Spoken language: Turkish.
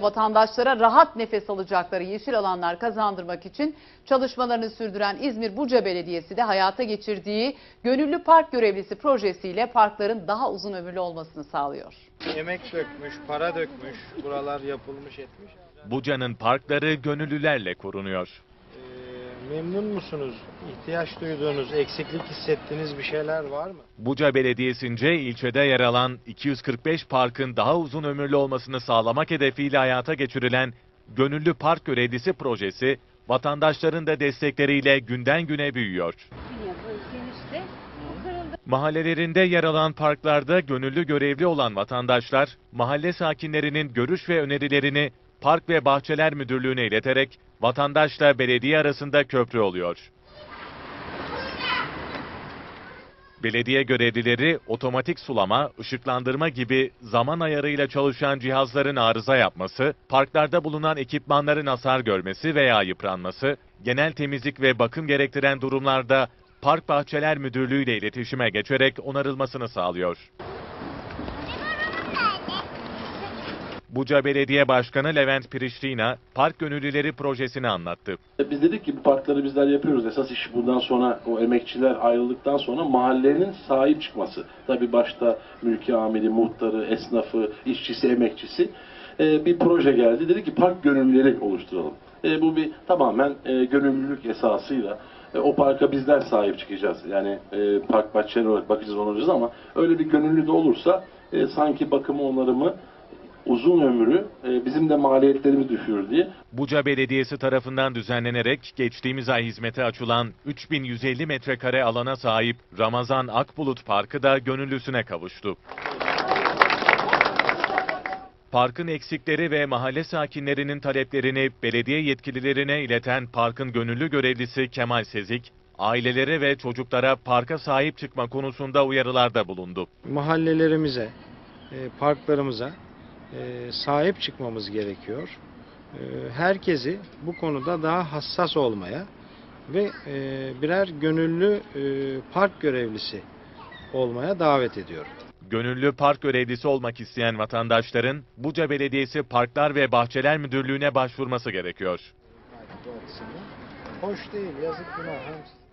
Vatandaşlara rahat nefes alacakları yeşil alanlar kazandırmak için çalışmalarını sürdüren İzmir Buca Belediyesi de hayata geçirdiği Gönüllü Park Görevlisi projesiyle parkların daha uzun ömürlü olmasını sağlıyor. Emek dökmüş, para dökmüş, buralar yapılmış etmiş. Buca'nın parkları gönüllülerle korunuyor. Memnun musunuz? İhtiyaç duyduğunuz, eksiklik hissettiğiniz bir şeyler var mı? Buca Belediyesi'nce ilçede yer alan 245 parkın daha uzun ömürlü olmasını sağlamak hedefiyle hayata geçirilen Gönüllü Park Görevlisi projesi, vatandaşların da destekleriyle günden güne büyüyor. Mahallelerinde yer alan parklarda gönüllü görevli olan vatandaşlar, mahalle sakinlerinin görüş ve önerilerini Park ve Bahçeler Müdürlüğü'ne ileterek vatandaşla belediye arasında köprü oluyor. Belediye görevlileri otomatik sulama, ışıklandırma gibi zaman ayarıyla çalışan cihazların arıza yapması, parklarda bulunan ekipmanların hasar görmesi veya yıpranması, genel temizlik ve bakım gerektiren durumlarda Park Bahçeler Müdürlüğü ile iletişime geçerek onarılmasını sağlıyor. Buca Belediye Başkanı Levent Priştina, Park Gönüllüleri projesini anlattı. Biz dedik ki bu parkları bizler yapıyoruz. Esas iş bundan sonra o emekçiler ayrıldıktan sonra mahallenin sahip çıkması. Tabii başta mülki amiri, muhtarı, esnafı, işçisi, emekçisi Ee, bir proje geldi. Dedi ki park gönüllüleri oluşturalım. Ee, bu bir tamamen e, gönüllülük esasıyla e, o parka bizler sahip çıkacağız. Yani e, park bahçeleri olarak bakacağız onaracağız ama öyle bir gönüllü de olursa e, sanki bakımı onarımı uzun ömrü e, bizim de maliyetlerimizi düşürür diye Buca Belediyesi tarafından düzenlenerek geçtiğimiz ay hizmete açılan 3150 metrekare alana sahip Ramazan Akbulut Parkı da gönüllüsüne kavuştu. Parkın eksikleri ve mahalle sakinlerinin taleplerini belediye yetkililerine ileten parkın gönüllü görevlisi Kemal Sezik, ailelere ve çocuklara parka sahip çıkma konusunda uyarılarda bulundu. Mahallelerimize, e, parklarımıza sahip çıkmamız gerekiyor. E, Herkesi bu konuda daha hassas olmaya ve e, birer gönüllü e, park görevlisi olmaya davet ediyorum. Gönüllü park görevlisi olmak isteyen vatandaşların Buca Belediyesi Parklar ve Bahçeler Müdürlüğü'ne başvurması gerekiyor. Hoş değil, yazık günah.